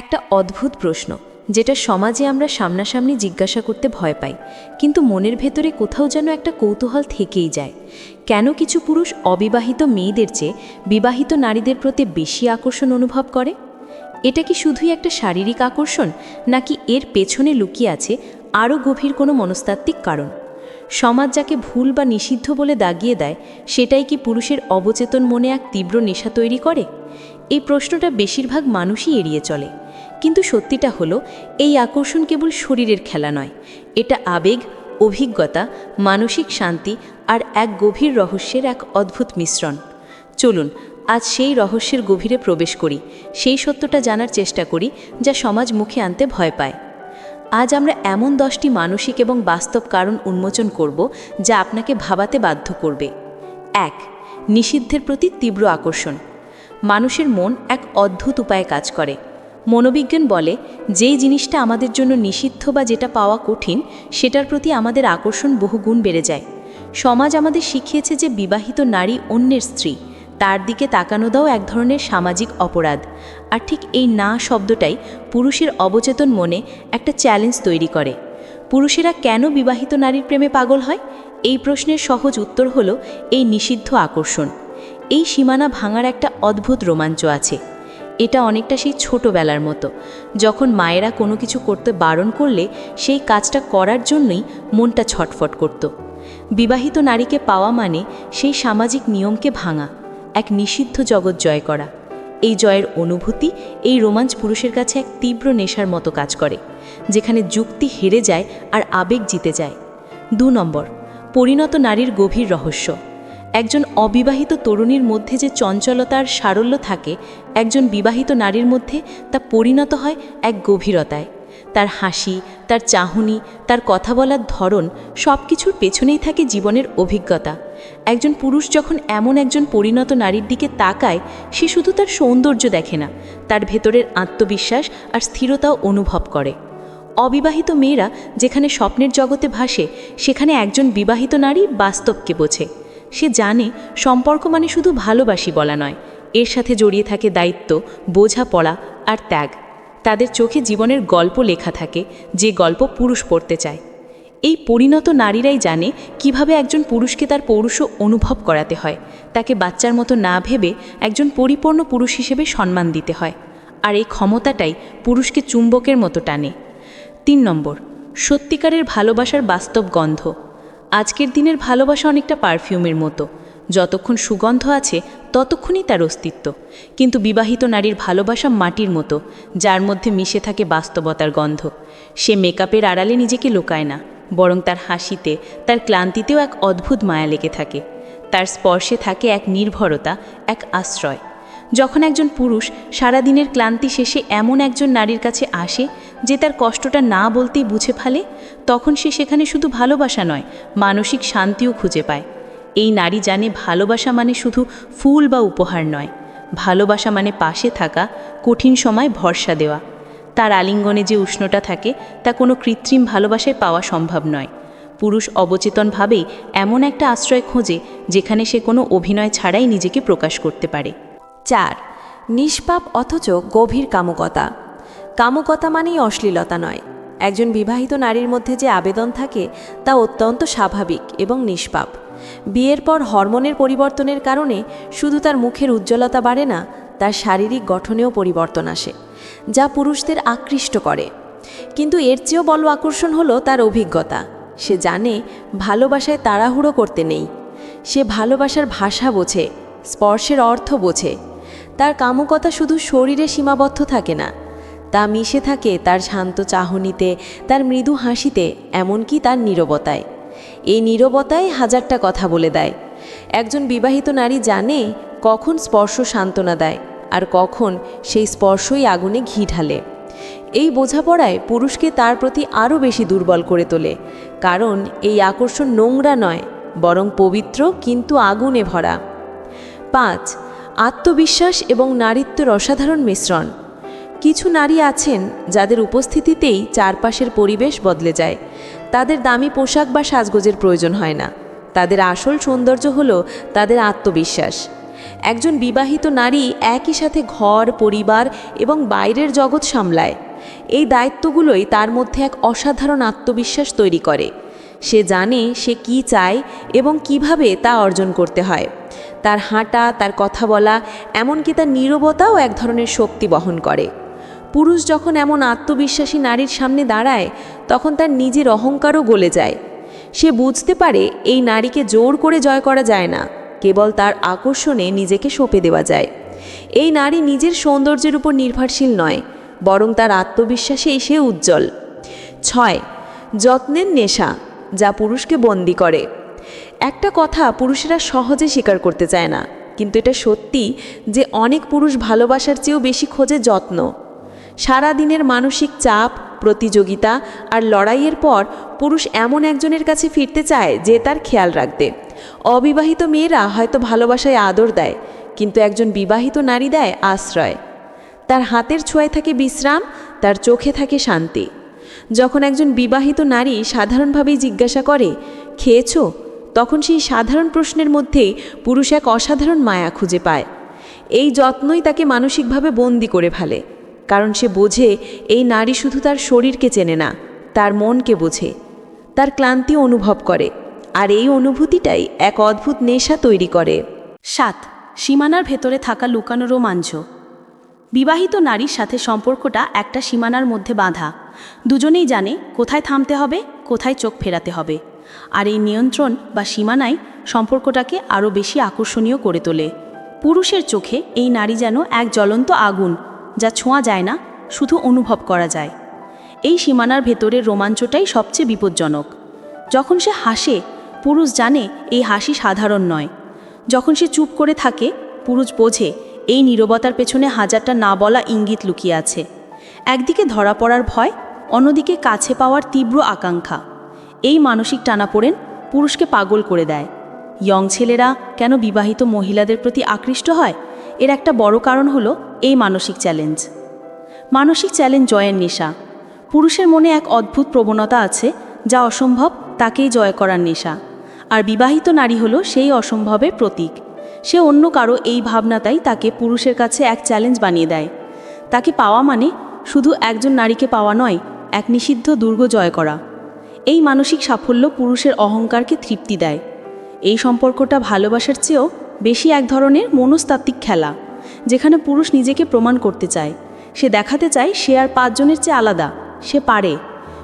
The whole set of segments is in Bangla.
একটা অদ্ভুত প্রশ্ন, যেটা সমাজে আমরা সামনাসামনি জিজ্ঞাসা করতে ভয় পাই, কিন্তু মনের ভেতরে কোথাও যেন একটা কৌতূহল থেকেই যায়। কেন কিছু পুরুষ অবিবাহিত মেয়েদের চেয়ে বিবাহিত নারীদের প্রতি বেশি আকর্ষণ অনুভব করে? এটা কি শুধুই একটা শারীরিক আকর্ষণ, নাকি এর পেছনে লুকিয়ে আছে আরও গভীর কোনো মনস্তাত্ত্বিক কারণ? সমাজ যাকে ভুল বা নিষিদ্ধ বলে দাগিয়ে দেয়, সেটাই কি পুরুষের অবচেতন মনে এক তীব্র নেশা তৈরি করে? এই প্রশ্নটা বেশিরভাগ মানুষই এড়িয়ে চলে। কিন্তু সত্যিটা হলো, এই আকর্ষণ কেবল শরীরের খেলা নয়। এটা আবেগ, অভিজ্ঞতা, মানসিক শান্তি আর এক গভীর রহস্যের এক অদ্ভুত মিশ্রণ। চলুন, আজ সেই রহস্যের গভীরে প্রবেশ করি, সেই সত্যটা জানার চেষ্টা করি, যা সমাজ মুখে আনতে ভয় পায়। আজ আমরা এমন দশটি মানসিক এবং বাস্তব কারণ উন্মোচন করব, যা আপনাকে ভাবাতে বাধ্য করবে। এক, নিষিদ্ধের প্রতি তীব্র আকর্ষণ। মানুষের মন এক অদ্ভুত উপায়ে কাজ করে। মনোবিজ্ঞান বলে, যেই জিনিসটা আমাদের জন্য নিষিদ্ধ বা যেটা পাওয়া কঠিন, সেটার প্রতি আমাদের আকর্ষণ বহুগুণ বেড়ে যায়। সমাজ আমাদের শিখিয়েছে যে বিবাহিত নারী অন্যের স্ত্রী, তার দিকে তাকানো দাও এক ধরনের সামাজিক অপরাধ। আর ঠিক এই না শব্দটাই পুরুষের অবচেতন মনে একটা চ্যালেঞ্জ তৈরি করে। পুরুষেরা কেন বিবাহিত নারীর প্রেমে পাগল হয়? এই প্রশ্নের সহজ উত্তর হল এই নিষিদ্ধ আকর্ষণ। এই সীমানা ভাঙার একটা অদ্ভুত রোমাঞ্চ আছে। এটা অনেকটা সেই ছোটবেলার মতো। যখন মায়েরা কোনো কিছু করতে বারণ করলে সেই কাজটা করার জন্যই মনটা ছটফট করত। বিবাহিত নারীকে পাওয়া মানে সেই সামাজিক নিয়মকে ভাঙা, এক নিষিদ্ধ জগৎ জয় করা। এই জয়ের অনুভূতি এই রোমাঞ্চ পুরুষের কাছে এক তীব্র নেশার মতো কাজ করে, যেখানে যুক্তি হেরে যায় আর আবেগ জিতে যায়। দু নম্বর, পরিণত নারীর গভীর রহস্য। একজন অবিবাহিত তরুণীর মধ্যে যে চঞ্চলতার সারল্য থাকে, একজন বিবাহিত নারীর মধ্যে তা পরিণত হয় এক গভীরতায়। তার হাসি, তার চাহনি, তার কথা বলার ধরন সব কিছুর পেছনেই থাকে জীবনের অভিজ্ঞতা। একজন পুরুষ যখন এমন একজন পরিণত নারীর দিকে তাকায়, সে শুধু তার সৌন্দর্য দেখে না, তার ভেতরের আত্মবিশ্বাস আর স্থিরতাও অনুভব করে। অবিবাহিত মেয়েরা যেখানে স্বপ্নের জগতে ভাসে, সেখানে একজন বিবাহিত নারী বাস্তবকে বোঝে। সে জানে সম্পর্ক মানে শুধু ভালোবাসি বলা নয়। এর সাথে জড়িয়ে থাকে দায়িত্ব, বোঝাপড়া আর ত্যাগ। তাদের চোখে জীবনের গল্প লেখা থাকে, যে গল্প পুরুষ পড়তে চায়। এই পরিণত নারীরাই জানে কীভাবে একজন পুরুষকে তার পৌরুষ অনুভব করাতে হয়। তাকে বাচ্চার মতো না ভেবে একজন পরিপূর্ণ পুরুষ হিসেবে সম্মান দিতে হয়। আর এই ক্ষমতাটাই পুরুষকে চুম্বকের মতো টানে। তিন নম্বর, সত্যিকারের ভালোবাসার বাস্তব গন্ধ। আজকের দিনের ভালোবাসা অনেকটা পারফিউমের মতো। যতক্ষণ সুগন্ধ আছে, ততক্ষণই তার অস্তিত্ব। কিন্তু বিবাহিত নারীর ভালোবাসা মাটির মতো, যার মধ্যে মিশে থাকে বাস্তবতার গন্ধ। সে মেকআপের আড়ালে নিজেকে লোকায় না, বরং তার হাসিতে, তার ক্লান্তিতেও এক অদ্ভুত মায়া লেগে থাকে। তার স্পর্শে থাকে এক নির্ভরতা, এক আশ্রয়। যখন একজন পুরুষ, সারাদিনের ক্লান্তি শেষে এমন একজন নারীর কাছে আসে যে তার কষ্টটা না বলতেই বুঝে ফেলে, তখন সে সেখানে শুধু ভালোবাসা নয়, মানসিক শান্তিও খুঁজে পায়। এই নারী জানে ভালোবাসা মানে শুধু ফুল বা উপহার নয়, ভালোবাসা মানে পাশে থাকা, কঠিন সময় ভরসা দেওয়া। তার আলিঙ্গনে যে উষ্ণটা থাকে, তা কোনো কৃত্রিম ভালোবাসায় পাওয়া সম্ভব নয়। পুরুষ অবচেতনভাবেই এমন একটা আশ্রয় খোঁজে, যেখানে সে কোনো অভিনয় ছাড়াই নিজেকে প্রকাশ করতে পারে। চার, নিষ্পাপ অথচ গভীর কামুকতা। কামুকতা মানেই অশ্লীলতা নয়। একজন বিবাহিত নারীর মধ্যে যে আবেদন থাকে, তা অত্যন্ত স্বাভাবিক এবং নিষ্পাপ। বিয়ের পর হরমোনের পরিবর্তনের কারণে শুধু তার মুখের উজ্জ্বলতা বাড়ে না, তার শারীরিক গঠনেও পরিবর্তন আসে, যা পুরুষদের আকৃষ্ট করে। কিন্তু এর চেয়েও বড় আকর্ষণ হলো তার অভিজ্ঞতা। সে জানে, ভালোবাসায় তাড়াহুড়ো করতে নেই। সে ভালোবাসার ভাষা বোঝে, স্পর্শের অর্থ বোঝে। তার কামুকতা শুধু শরীরে সীমাবদ্ধ থাকে না তা মিশে থাকে তার শান্ত চাহনিতে, তার মৃদু হাসিতে, এমনকি তার নীরবতায়। এই নীরবতায় হাজারটা কথা বলে দেয়। একজন বিবাহিত নারী জানে কখন স্পর্শ সান্ত্বনা দেয় আর কখন সেই স্পর্শই আগুনে ঘি ঢালে। এই বোঝাপড়ায় পুরুষকে তার প্রতি আরও বেশি দুর্বল করে তোলে, কারণ এই আকর্ষণ নোংরা নয়, বরং পবিত্র কিন্তু আগুনে ভরা। পাঁচ, আত্মবিশ্বাস এবং নারীত্বের অসাধারণ মিশ্রণ। কিছু নারী আছেন যাদের উপস্থিতিতেই চারপাশের পরিবেশ বদলে যায়। তাদের দামি পোশাক বা সাজগোজের প্রয়োজন হয় না। তাদের আসল সৌন্দর্য হল তাদের আত্মবিশ্বাস। একজন বিবাহিত নারী একই সাথে ঘর, পরিবার এবং বাইরের জগৎ সামলায়। এই দায়িত্বগুলোই তার মধ্যে এক অসাধারণ আত্মবিশ্বাস তৈরি করে। সে জানে সে কি চায় এবং কীভাবে তা অর্জন করতে হয়। তার হাঁটা, তার কথা বলা, এমনকি তার নীরবতাও এক ধরনের শক্তি বহন করে। পুরুষ যখন এমন আত্মবিশ্বাসী নারীর সামনে দাঁড়ায়, তখন তার নিজের অহংকারও গলে যায়। সে বুঝতে পারে এই নারীকে জোর করে জয় করা যায় না, কেবল তার আকর্ষণে নিজেকে সঁপে দেওয়া যায়। এই নারী নিজের সৌন্দর্যের উপর নির্ভরশীল নয়, বরং তার আত্মবিশ্বাসেই সে উজ্জ্বল। ছয়, যত্নের নেশা, যা পুরুষকে বন্দি করে। একটা কথা পুরুষেরা সহজে স্বীকার করতে চায় না, কিন্তু এটা সত্যি যে অনেক পুরুষ ভালোবাসার চেয়েও বেশি খোঁজে যত্ন। সারা দিনের মানসিক চাপ, প্রতিযোগিতা আর লড়াইয়ের পর পুরুষ এমন একজনের কাছে ফিরতে চায় যে তার খেয়াল রাখবে অবিবাহিত মেয়েরা হয়তো ভালোবাসায় আদর দেয়, কিন্তু একজন বিবাহিত নারী দেয় আশ্রয়। তার হাতের ছোঁয়ায় থাকে বিশ্রাম, তার চোখে থাকে শান্তি। যখন একজন বিবাহিত নারী সাধারণভাবেই জিজ্ঞাসা করে, খেয়েছো? তখন সেই সাধারণ প্রশ্নের মধ্যেই পুরুষ এক অসাধারণ মায়া খুঁজে পায়। এই যত্নই তাকে মানসিকভাবে বন্দি করে ফেলে। কারণ সে বোঝে এই নারী শুধু তার শরীরকে চেনে না, তার মনকে বোঝে, তার ক্লান্তি অনুভব করে, আর এই অনুভূতিটাই এক অদ্ভুত নেশা তৈরি করে। সাত, সীমানার ভেতরে থাকা লুকানো রোমাঞ্চ। বিবাহিত নারীর সাথে সম্পর্কটা একটা সীমানার মধ্যে বাঁধা। দুজনেই জানে কোথায় থামতে হবে, কোথায় চোখ ফেরাতে হবে। আর এই নিয়ন্ত্রণ বা সীমানায় সম্পর্কটাকে আরও বেশি আকর্ষণীয় করে তোলে। পুরুষের চোখে এই নারী যেন এক জ্বলন্ত আগুন যা ছোঁয়া যায় না, শুধু অনুভব করা যায়। এই সীমানার ভেতরের রোমাঞ্চটাই সবচেয়ে বিপজ্জনক। যখন সে হাসে, পুরুষ জানে এই হাসি সাধারণ নয়। যখন সে চুপ করে থাকে, পুরুষ বোঝে এই নীরবতার পেছনে হাজারটা না বলা ইঙ্গিত লুকিয়ে আছে। একদিকে ধরা পড়ার ভয়, অন্যদিকে কাছে পাওয়ার তীব্র আকাঙ্ক্ষা। এই মানসিক টানাপোড়েন পুরুষকে পাগল করে দেয়। ইয়ং ছেলেরা কেন বিবাহিত মহিলাদের প্রতি আকৃষ্ট হয়? এর একটা বড় কারণ হলো এই মানসিক চ্যালেঞ্জ। মানসিক চ্যালেঞ্জ জয়ের নেশা। পুরুষের মনে এক অদ্ভুত প্রবণতা আছে, যা অসম্ভব তাকেই জয় করার নেশা। আর বিবাহিত নারী হলো সেই অসম্ভবের প্রতীক। সে অন্য কারও এই ভাবনাটাই তাকে পুরুষের কাছে এক চ্যালেঞ্জ বানিয়ে দেয়। তাকে পাওয়া মানে শুধু একজন নারীকে পাওয়া নয়, এক নিষিদ্ধ দুর্গ জয় করা। এই মানসিক সাফল্য পুরুষের অহংকারকে তৃপ্তি দেয়। এই সম্পর্কটা ভালোবাসার চেয়েও বেশি এক ধরনের মনস্তাত্ত্বিক খেলা, যেখানে পুরুষ নিজেকে প্রমাণ করতে চায়। সে দেখাতে চায় সে আর পাঁচজনের চেয়ে আলাদা, সে পারে।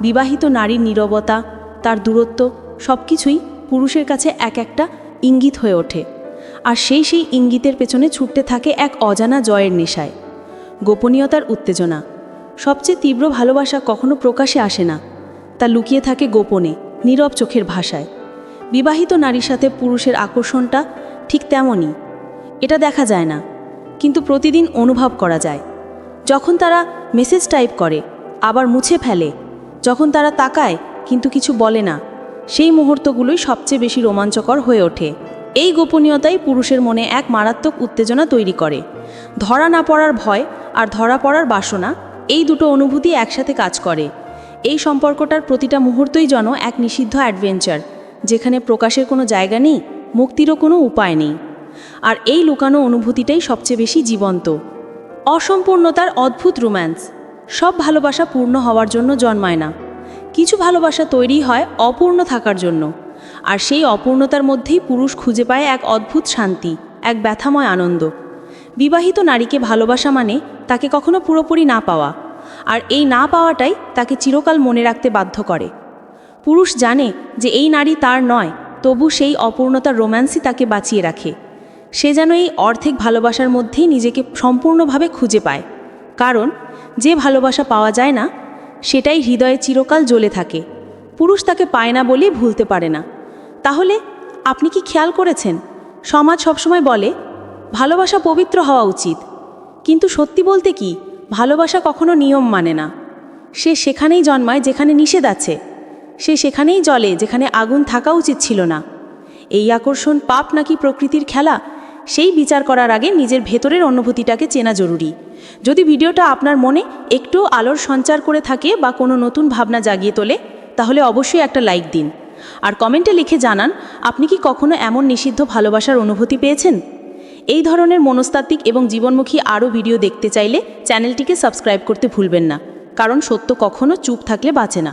বিবাহিত নারীর নীরবতা, তার দূরত্ব সব কিছুই পুরুষের কাছে এক একটা ইঙ্গিত হয়ে ওঠে। আর সেই সেই ইঙ্গিতের পেছনে ছুটতে থাকে এক অজানা জয়ের নেশায়। গোপনীয়তার উত্তেজনা, সবচেয়ে তীব্র ভালোবাসা কখনো প্রকাশে আসে না। তা লুকিয়ে থাকে গোপনে, নীরব চোখের ভাষায়। বিবাহিত নারীর সাথে পুরুষের আকর্ষণটা ঠিক তেমনই। এটা দেখা যায় না, কিন্তু প্রতিদিন অনুভব করা যায়। যখন তারা মেসেজ টাইপ করে, আবার মুছে ফেলে, যখন তারা তাকায়, কিন্তু কিছু বলে না, সেই মুহূর্তগুলোই সবচেয়ে বেশি রোমাঞ্চকর হয়ে ওঠে। এই গোপনীয়তাই পুরুষের মনে এক মারাত্মক উত্তেজনা তৈরি করে। ধরা না পড়ার ভয় আর ধরা পড়ার বাসনা, এই দুটো অনুভূতি একসাথে কাজ করে। এই সম্পর্কটার প্রতিটা মুহূর্তই যেন এক নিষিদ্ধ অ্যাডভেঞ্চার, যেখানে প্রকাশের কোনো জায়গা নেই মুক্তিরও কোনো উপায় নেই। আর এই লুকানো অনুভূতিটাই সবচেয়ে বেশি জীবন্ত। অসম্পূর্ণতার অদ্ভুত রোম্যান্স। সব ভালোবাসা পূর্ণ হওয়ার জন্য জন্মায় না। কিছু ভালোবাসা তৈরি হয় অপূর্ণ থাকার জন্য। আর সেই অপূর্ণতার মধ্যেই পুরুষ খুঁজে পায় এক অদ্ভুত শান্তি, এক ব্যথাময় আনন্দ। বিবাহিত নারীকে ভালোবাসা মানে তাকে কখনো পুরোপুরি না পাওয়া। আর এই না পাওয়াটাই তাকে চিরকাল মনে রাখতে বাধ্য করে। পুরুষ জানে যে এই নারী তার নয় তবু সেই অপূর্ণতার রোম্যান্সই তাকে বাঁচিয়ে রাখে। সে যেন এই অর্ধেক ভালোবাসার মধ্যেই নিজেকে সম্পূর্ণভাবে খুঁজে পায়। কারণ, যে ভালোবাসা পাওয়া যায় না, সেটাই হৃদয়ে চিরকাল জ্বলে থাকে। পুরুষ তাকে পায় না বলেই ভুলতে পারে না। তাহলে, আপনি কি খেয়াল করেছেন? সমাজ সবসময় বলে, ভালোবাসা পবিত্র হওয়া উচিত। কিন্তু সত্যি বলতে কি, ভালোবাসা কখনো নিয়ম মানে না। সে সেখানেই জন্মায় যেখানে নিষেধ আছে। সে সেখানেই জলে যেখানে আগুন থাকা উচিত ছিল না। এই আকর্ষণ পাপ নাকি প্রকৃতির খেলা? সেই বিচার করার আগে নিজের ভেতরের অনুভূতিটাকে চেনা জরুরি। যদি ভিডিওটা আপনার মনে একটু আলোর সঞ্চার করে থাকে বা কোনো নতুন ভাবনা জাগিয়ে তোলে, তাহলে অবশ্যই একটা লাইক দিন। আর কমেন্টে লিখে জানান, আপনি কি কখনো এমন নিষিদ্ধ ভালোবাসার অনুভূতি পেয়েছেন? এই ধরনের মনস্তাত্ত্বিক এবং জীবনমুখী আরও ভিডিও দেখতে চাইলে চ্যানেলটিকে সাবস্ক্রাইব করতে ভুলবেন না, কারণ সত্য কখনো চুপ থাকলে বাঁচে না।